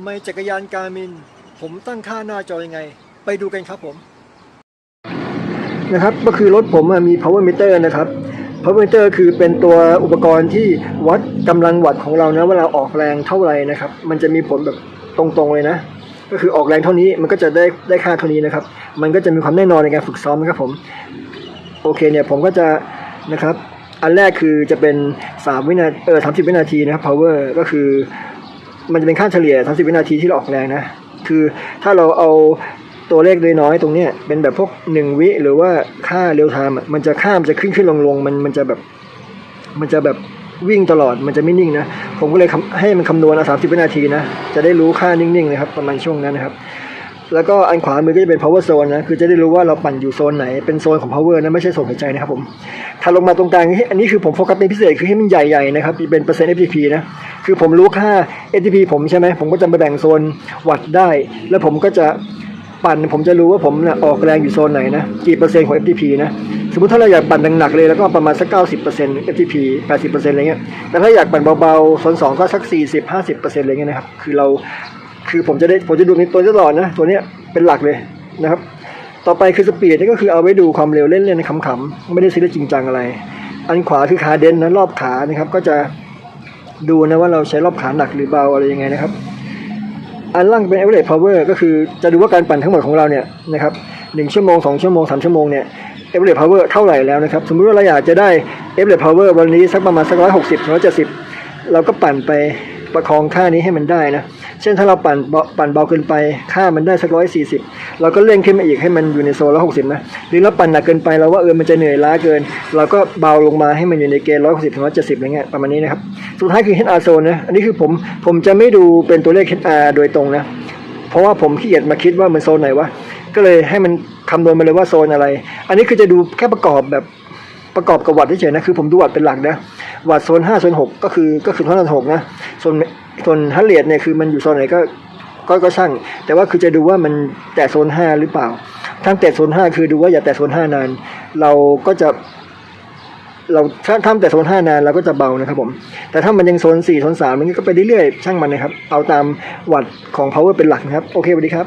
ไม่จักรยานการมิน ผมตั้งค่าหน้าจอยังไง ไปดูกันครับผมนะครับก็คือรถผมมี power meter นะครับ power meter คือเป็นตัวอุปกรณ์ที่วัดกำลังวัตต์ของเรานะเวลาออกแรงเท่าไหร่นะครับ มันจะมีผลแบบตรงๆเลยนะ ก็คือออกแรงเท่านี้มันก็จะได้ได้ค่าเท่านี้นะครับ มันก็จะมีความแน่นอนในการฝึกซ้อมนะครับผมโอเคเนี่ยผมก็จะนะครับ อันแรกคือจะเป็น 3 วินาทีเออ30วินาทีนะครับ power ก็คือ มันจะเป็นค่าเฉลี่ย30วินาทีที่เราออกแรงนะ คือถ้าเราเอาตัวเลขน้อยๆตรงเนี้ยเป็นแบบพวก1วิหรือว่าค่าเร็วไทม์มันจะข้ามจะขึ้นขึ้นลงลงมันมันจะแบบมันจะแบบวิ่งตลอดมันจะไม่นิ่งนะ ผมก็เลยให้มันคำนวณเอามสิบวินาทีนะ จะได้รู้ค่านิ่งๆเลยครับประมาณช่วงนั้นนะครับ แล้วก็อันขวามือก็จะเป็น power zone นะ คือจะได้รู้ว่าเราปั่นอยู่โซนไหน เป็นโซนของ power นะ ไม่ใช่โซนหายใจนะครับผม ถ้าลงมาตรงกลาง อันนี้คือผมโฟกัสเป็นพิเศษ คือให้มันใหญ่ๆนะครับ เป็นเปอร์เซ็นต์ FTP นะ คือผมรู้ค่า FTP ผมใช่ไหม ผมก็จะมาแบ่งโซนวัดได้ แล้วผมก็จะปั่น ผมจะรู้ว่าผมนะออกแรงอยู่โซนไหนนะ กี่เปอร์เซ็นต์ของ FTP นะ สมมติถ้าเราอยากปั่นหนักๆเลย แล้วก็ประมาณสัก 90% FTP 80%อะไรเงี้ย แต่ถ้าอยากปั่นเบาๆโซน2ก็สัก 40-50%อะไรเงี้ยนะครับ คือเรา คือผมจะได้ผมจะดูในตัวนี้ตลอดนะ ตัวเนี้ยเป็นหลักเลยนะครับ ต่อไปคือสปีดนี่ก็คือเอาไว้ดูความเร็วเล่นๆขำๆ ไม่ได้ซีเรียสจริงจังอะไร อันขวาคือขาเดนนะรอบขานะครับ ก็จะดูนะว่าเราใช้รอบขาหนักหรือเบาอะไรยังไงนะครับ อันล่างเป็น average power ก็คือจะดูว่าการปั่นทั้งหมดของเราเนี่ยนะครับหนึ่งชั่วโมงสองชั่วโมงสามชั่วโมงเนี่ย average power เท่าไหร่แล้วนะครับสมมติว่าเราอยากจะได้ average power วันนี้สักประมาณสักร้อยหกสิบร้อยเจ็ดสิบเราก็ปั่นไป ประคองค่านี้ให้มันได้นะ เช่นถ้าเราปั่นเบาปั่นเบาเกินไป ค่ามันได้สักร้อยสี่สิบเราก็เร่งขึ้นมาอีกให้มันอยู่ในโซนร้อยหกสิบนะ หรือเราปั่นหนักเกินไปเราว่าเออมันจะเหนื่อยล้าเกิน เราก็เบาลงมาให้มันอยู่ในเกณฑ์ร้อยหกสิบถึงร้อยเจ็ดสิบอะไรเงี้ยประมาณนี้นะครับ สุดท้ายคือ HR zone นะ อันนี้คือผมผมจะไม่ดูเป็นตัวเลข HR โดยตรงนะ เพราะว่าผมขี้เกียจมาคิดว่ามันโซนไหนวะ ก็เลยให้มันคำนวณมาเลยว่าโซนอะไร อันนี้คือจะดูแค่ประกอบแบบประกอบกับวัดเฉยๆนะคือผมดูวัดเป็นหลักนะวัดโซนห้าโซนหกก็คือก็คือโซนหกนะ โซนโซนฮัลเลดเนี่ยคือมันอยู่โซนไหนก็ก็ก็ช่าง แต่ว่าคือจะดูว่ามันแตะโซนห้าหรือเปล่าถ้าแตะโซนห้าคือดูว่าอย่าแตะโซนห้านาน เราก็จะ เราถ้าทำแต่โซนห้านานเราก็จะเบานะครับผม แต่ถ้ามันยังโซนสี่โซนสามมันก็ไปเรื่อยๆช่างมันนะครับ เอาตามวัดของ power เป็นหลักนะครับ โอเคสวัสดีครับ